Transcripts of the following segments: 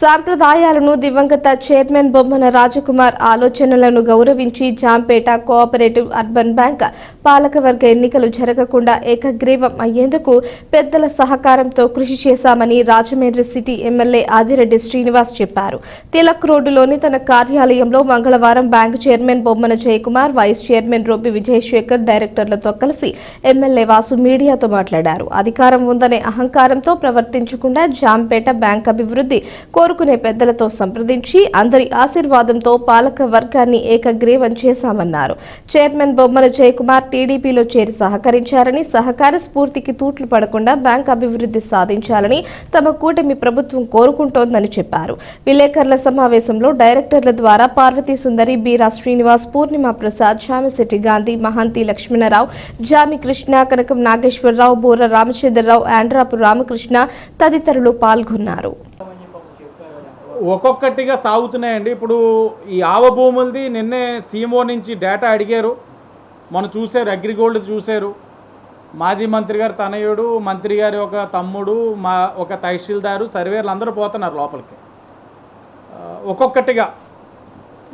సాంప్రదాయాలను దివంగత చైర్మన్ బొమ్మన రాజకుమార్ ఆలోచనలను గౌరవించి జాంపేట కోఆపరేటివ్ అర్బన్ బ్యాంక్ పాలకవర్గ ఎన్నికలు జరగకుండా ఏకగ్రీవం అయ్యేందుకు పెద్దల సహకారంతో కృషి చేశామని రాజమండ్రి సిటీ ఎమ్మెల్యే ఆదిరెడ్డి శ్రీనివాస్ చెప్పారు. తిలక్ రోడ్డులోని తన కార్యాలయంలో మంగళవారం bank chairman Bommana Jayakumar vice chairman Robi Vijayasekhar డైరెక్టర్లతో కలిసి ఎమ్మెల్యే వాసు మీడియాతో మాట్లాడారు. అధికారం ఉందనే అహంకారంతో ప్రవర్తించకుండా జాంపేట బ్యాంక్ అభివృద్ధి కోరుకునే పెద్దలతో సంప్రదించి అందరి ఆశీర్వాదంతో పాలక వర్గాన్ని ఏకగ్రీవం చేశామన్నారు. చైర్మన్ బొమ్మల జయకుమార్ టీడీపీలో చేరి సహకరించారని సహకార స్ఫూర్తికి తూట్లు పడకుండా బ్యాంక్ అభివృద్ధి సాధించాలని తమ కూటమి ప్రభుత్వం కోరుకుంటోందని చెప్పారు. విలేకరుల సమావేశంలో డైరెక్టర్ల ద్వారా పార్వతీ సుందరి బీరా శ్రీనివాస్ పూర్ణిమ ప్రసాద్ జామిశెట్టి గాంధీ మహంతి లక్ష్మణరావు జామి కృష్ణ కనకం నాగేశ్వరరావు బూర రామచంద్రరావు ఆండ్రాపు రామకృష్ణ తదితరులు పాల్గొన్నారు. ఒక్కొక్కటిగా సాగుతున్నాయండి. ఇప్పుడు ఈ ఆవ భూములది నిన్నే సీఎంఓ నుంచి డేటా అడిగారు. మనం చూశారు అగ్రిగోల్డ్ చూశారు. మాజీ మంత్రి గారు తనయుడు మంత్రి గారి ఒక తమ్ముడు మా ఒక తహసీల్దారు సర్వేర్లు అందరూ పోతున్నారు లోపలికి. ఒక్కొక్కటిగా.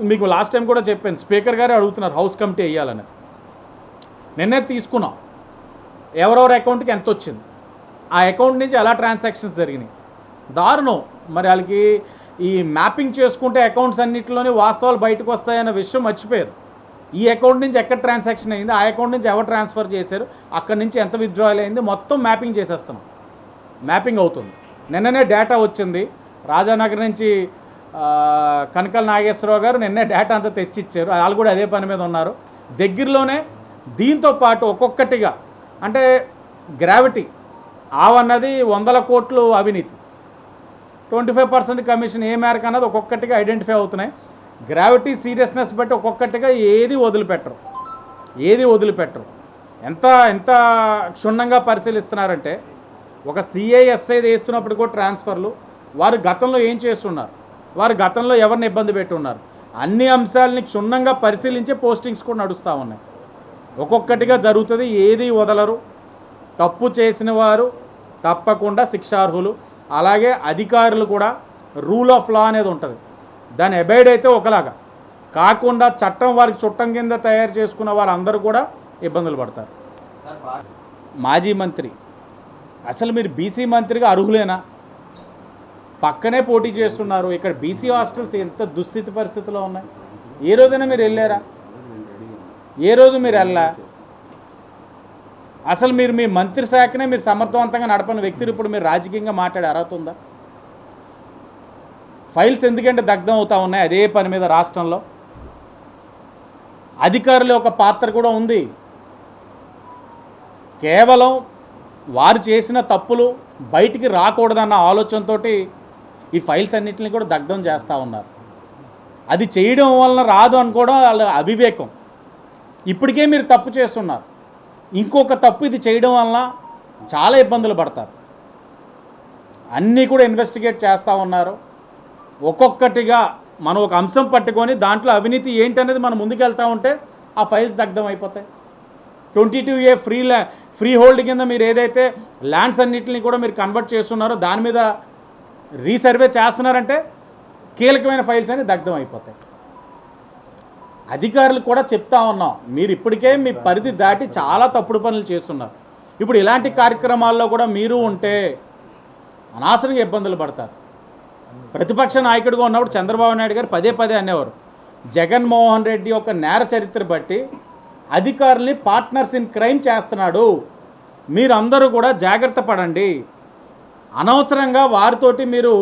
మీకు లాస్ట్ టైం కూడా చెప్పాను స్పీకర్ గారే అడుగుతున్నారు హౌస్ కమిటీ వేయాలని. నిన్నే తీసుకున్నాం. ఎవరెవరి అకౌంట్కి ఎంత వచ్చింది? ఆ అకౌంట్ నుంచి ఎలా ట్రాన్సాక్షన్స్ జరిగినాయి? దారుణం. మరి వాళ్ళకి ఈ మ్యాపింగ్ చేసుకుంటే అకౌంట్స్ అన్నింటిలోని వాస్తవాలు బయటకు వస్తాయన్న విషయం మర్చిపోయారు. ఈ అకౌంట్ నుంచి ఎక్కడ ట్రాన్సాక్షన్ అయింది? ఆ అకౌంట్ నుంచి ఎవరు ట్రాన్స్ఫర్ చేశారు? అక్కడి నుంచి ఎంత విత్డ్రాయల్ అయింది? మొత్తం మ్యాపింగ్ చేసేస్తున్నాం మ్యాపింగ్ అవుతుంది. నిన్ననే డేటా వచ్చింది. రాజానగర్ నుంచి కనకల నాగేశ్వరరావు గారు నిన్నే డేటా అంతా తెచ్చిచ్చారు. వాళ్ళు కూడా అదే పని మీద ఉన్నారు. దగ్గరలోనే దీంతో పాటు ఒక్కొక్కటిగా అంటే గ్రావిటీ ఆవన్నది వందల కోట్లు అవినీతి. ట్వంటీ ఫైవ్ పర్సెంట్ కమిషన్ ఏ మేరకు అన్నది ఒక్కొక్కటిగా ఐడెంటిఫై అవుతున్నాయి. గ్రావిటీ సీరియస్నెస్ బట్టి ఒక్కొక్కటిగా ఏది వదిలిపెట్టరు. ఏది వదిలిపెట్టరు. ఎంత ఎంత క్షుణ్ణంగా పరిశీలిస్తున్నారంటే ఒక సిఐఎస్ఐ వేస్తున్నప్పుడు కూడా ట్రాన్స్ఫర్లు వారు గతంలో ఏం చేస్తున్నారు? వారు గతంలో ఎవరిని ఇబ్బంది పెట్టున్నారు? అన్ని అంశాలని క్షుణ్ణంగా పరిశీలించే పోస్టింగ్స్ కూడా నడుస్తూ ఉన్నాయి. ఒక్కొక్కటిగా జరుగుతుంది ఏది వదలరు. తప్పు చేసిన వారు తప్పకుండా శిక్షార్హులు. అలాగే అధికారులు కూడా రూల్ ఆఫ్ లా అనేది ఉంటుంది. దాని అబైడ్ అయితే ఒకలాగా. కాకుండా చట్టం వారికి చుట్టం కింద తయారు చేసుకున్న వారందరూ కూడా ఇబ్బందులు పడతారు. మాజీ మంత్రి. అసలు మీరు బీసీ మంత్రిగా అర్హులేనా? పక్కనే పోటీ చేస్తున్నారు. ఇక్కడ బీసీ హాస్టల్స్ ఎంత దుస్థితి పరిస్థితిలో ఉన్నాయి? ఏ రోజైనా మీరు వెళ్ళారా? ఏ రోజు మీరు వెళ్ళా అసలు మీరు మీ మంత్రి శాఖనే మీరు సమర్థవంతంగా నడపని వ్యక్తులు ఇప్పుడు మీరు రాజకీయంగా మాట్లాడే అర్హత ఉందా? ఫైల్స్ ఎందుకంటే దగ్ధం అవుతా ఉన్నాయి అదే పని మీద రాష్ట్రంలో. అధికారుల యొక్క పాత్ర కూడా ఉంది. కేవలం వారు చేసిన తప్పులు బయటికి రాకూడదన్న ఆలోచనతోటి ఈ ఫైల్స్ అన్నింటిని కూడా దగ్ధం చేస్తూ ఉన్నారు. అది చేయడం వలన రాదు అనుకోవడం వాళ్ళ అవివేకం. ఇప్పటికే మీరు తప్పు చేస్తున్నారు. ఇంకొక తప్పు ఇది చేయడం వలన చాలా ఇబ్బందులు పడతారు. అన్నీ కూడా ఇన్వెస్టిగేట్ చేస్తూ ఉన్నారు. ఒక్కొక్కటిగా మనం ఒక అంశం పట్టుకొని దాంట్లో అవినీతి ఏంటనేది మనం ముందుకెళ్తూ ఉంటే ఆ ఫైల్స్ దగ్ధం అయిపోతాయి. ట్వంటీ టూ ఏ ఫ్రీ ల్యా ఫ్రీ హోల్డ్ కింద మీరు ఏదైతే ల్యాండ్స్ అన్నిటిని కూడా మీరు కన్వర్ట్ చేస్తున్నారో దాని మీద రీసర్వే చేస్తున్నారంటే కీలకమైన ఫైల్స్ అని దగ్ధం అయిపోతాయి. అధికారులు కూడా చెప్తా ఉన్నాం మీరు ఇప్పటికే మీ పరిధి దాటి చాలా తప్పుడు పనులు చేస్తున్నారు. ఇప్పుడు ఇలాంటి కార్యక్రమాల్లో కూడా మీరు ఉంటే అనవసరంగా ఇబ్బందులు పడతారు. ప్రతిపక్ష నాయకుడిగా ఉన్నప్పుడు చంద్రబాబు నాయుడు గారు పదే పదే అనేవారు జగన్మోహన్ రెడ్డి యొక్క నేర చరిత్ర బట్టి అధికారుల్ని పార్ట్నర్స్ ఇన్ క్రైమ్ చేస్తున్నాడు. మీరందరూ కూడా జాగ్రత్త పడండి. అనవసరంగా వారితోటి మీరు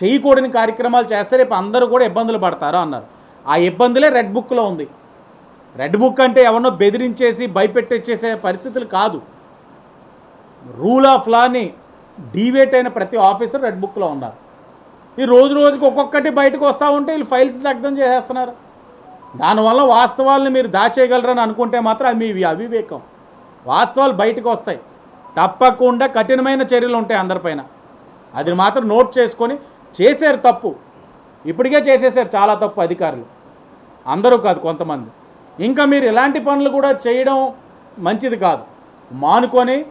చేయకూడని కార్యక్రమాలు చేస్తే రేపు అందరూ కూడా ఇబ్బందులు పడతారు అన్నారు. ఆ ఇబ్బందులే రెడ్ బుక్లో ఉంది. రెడ్ బుక్ అంటే ఎవరినో బెదిరించేసి భయపెట్టేసేసే పరిస్థితులు కాదు. రూల్ ఆఫ్ లాని డీవేట్ అయిన ప్రతి ఆఫీసర్ రెడ్ బుక్లో ఉన్నారు. ఈ రోజు రోజుకి ఒక్కొక్కటి బయటకు వస్తూ ఉంటే వీళ్ళు ఫైల్స్ దగ్ధం చేసేస్తున్నారు. దానివల్ల వాస్తవాలను మీరు దాచేయగలరని అనుకుంటే మాత్రం అది మీ అవివేకం. వాస్తవాలు బయటకు వస్తాయి. తప్పకుండా కఠినమైన చర్యలు ఉంటాయి అందరిపైన అది మాత్రం నోట్ చేసుకొని చేశారు తప్పు. ఇప్పటికే చేసేసారు చాలా తప్పు అధికారులు. అందరూ కాదు కొంతమంది. ఇంకా మీరు ఇలాంటి పనులు కూడా చేయడం మంచిది కాదు. మానుకొని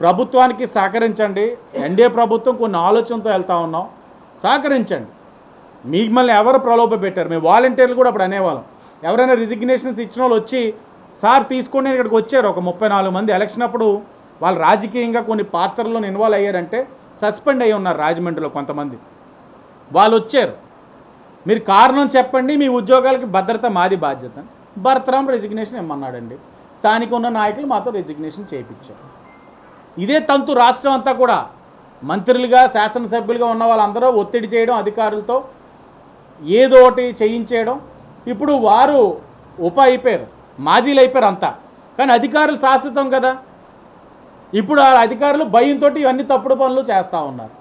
ప్రభుత్వానికి సహకరించండి. ఎన్డీఏ ప్రభుత్వం కొన్ని ఆలోచనతో వెళ్తా ఉన్నాం. సహకరించండి. మిమ్మల్ని ఎవరు ప్రలోభ పెట్టారు? మేము వాలంటీర్లు కూడా అప్పుడు అనేవాళ్ళం. ఎవరైనా రిజిగ్నేషన్స్ ఇచ్చిన వాళ్ళు వచ్చి సార్ తీసుకొని ఇక్కడికి వచ్చారు. ఒక ముప్పై నాలుగు మంది ఎలక్షన్ అప్పుడు వాళ్ళు రాజకీయంగా కొన్ని పాత్రల్లో ఇన్వాల్వ్ అయ్యారంటే సస్పెండ్ అయ్యి ఉన్నారు రాజమండ్రిలో కొంతమంది. వాళ్ళు వచ్చారు. మీరు కారణం చెప్పండి మీ ఉద్యోగాలకి భద్రత మాది బాధ్యత. భరతరాం రెసిగ్నేషన్ ఇమ్మన్నాడండి. స్థానిక ఉన్న నాయకులు మాతో రెసిగ్నేషన్ చేయించారు. ఇదే తంతు రాష్ట్రం అంతా కూడా. మంత్రులుగా శాసనసభ్యులుగా ఉన్న వాళ్ళందరూ ఒత్తిడి చేయడం అధికారులతో ఏదో ఒకటి చేయించేయడం. ఇప్పుడు వారు ఉప అయిపోయారు మాజీలు అయిపోయారు అంతా. కానీ అధికారులు శాశ్వతం కదా. ఇప్పుడు ఆ అధికారులు భయంతో ఇవన్నీ తప్పుడు పనులు చేస్తూ ఉన్నారు.